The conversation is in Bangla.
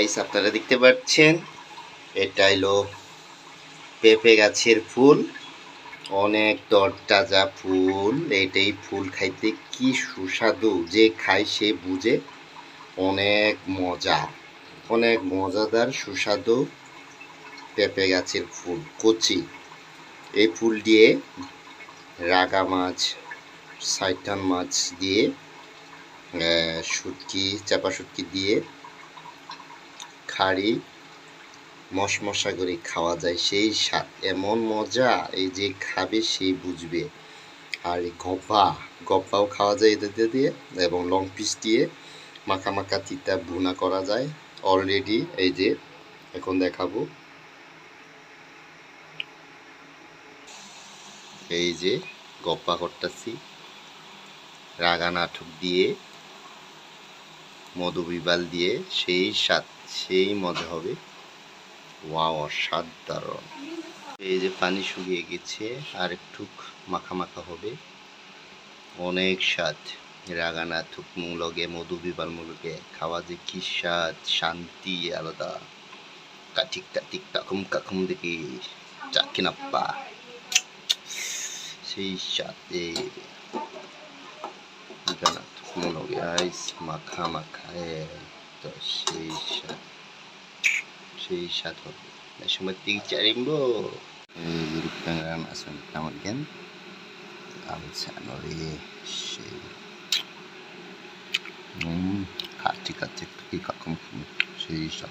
গাইস আপনারা দেখতে পাচ্ছেন? এটা হলো পেঁপে গাছের ফুল। অনেক তরতাজা ফুল। এটাই ফুল খাইতে কি সুস্বাদু। যে খায় সে বুঝে। অনেক মজা। অনেক মজাদার, সুস্বাদু পেঁপে গাছের ফুল, কচি। এই ফুল দিয়ে রাগা মাছ সাইটান মাছ দিয়ে শুটকি চাপা শুটকি দিয়ে খাড়ি মশমশা করে খাওয়া যায়, সেই স্বাদ, এমন মজা, এই যে খাবে সেই বুঝবে। আর এই গপ্পা গপ্পাও খাওয়া যায় এদের দিয়ে এবং লং পিস দিয়ে মাখা মাখা তিতা ভুনা করা যায়। অলরেডি এই যে, এখন দেখাবো। এই যে গপ্পা করতেছি। রাগা নাটক দিয়ে, মধুবিবাল দিয়ে, সেই স্বাদ। সেই মজা হবে। ওয়াও, অসাধারণ। এই যে পানি শুকিয়ে গেছে, আর একটু মাখা মাখা হবে। অনেক স্বাদ। রাগানা থুক মুলগে মধু বিবাল মুলগে খাওয়া যে কি স্বাদ, শান্তি আলাদা। কাঠিক কাঠিক কাকুম কাকুম দেখি চাকিনাপ্পা সেই থুক মুলগে আইস, মাখা মাখা। তো সেই স্বাদ সেই স্বাদ হবে Nasumatig charimbo. Guruk tangan asam tamat kan. Amin sa ano rin. Si. Hmm. Kati kati kaki kakam. Si isa.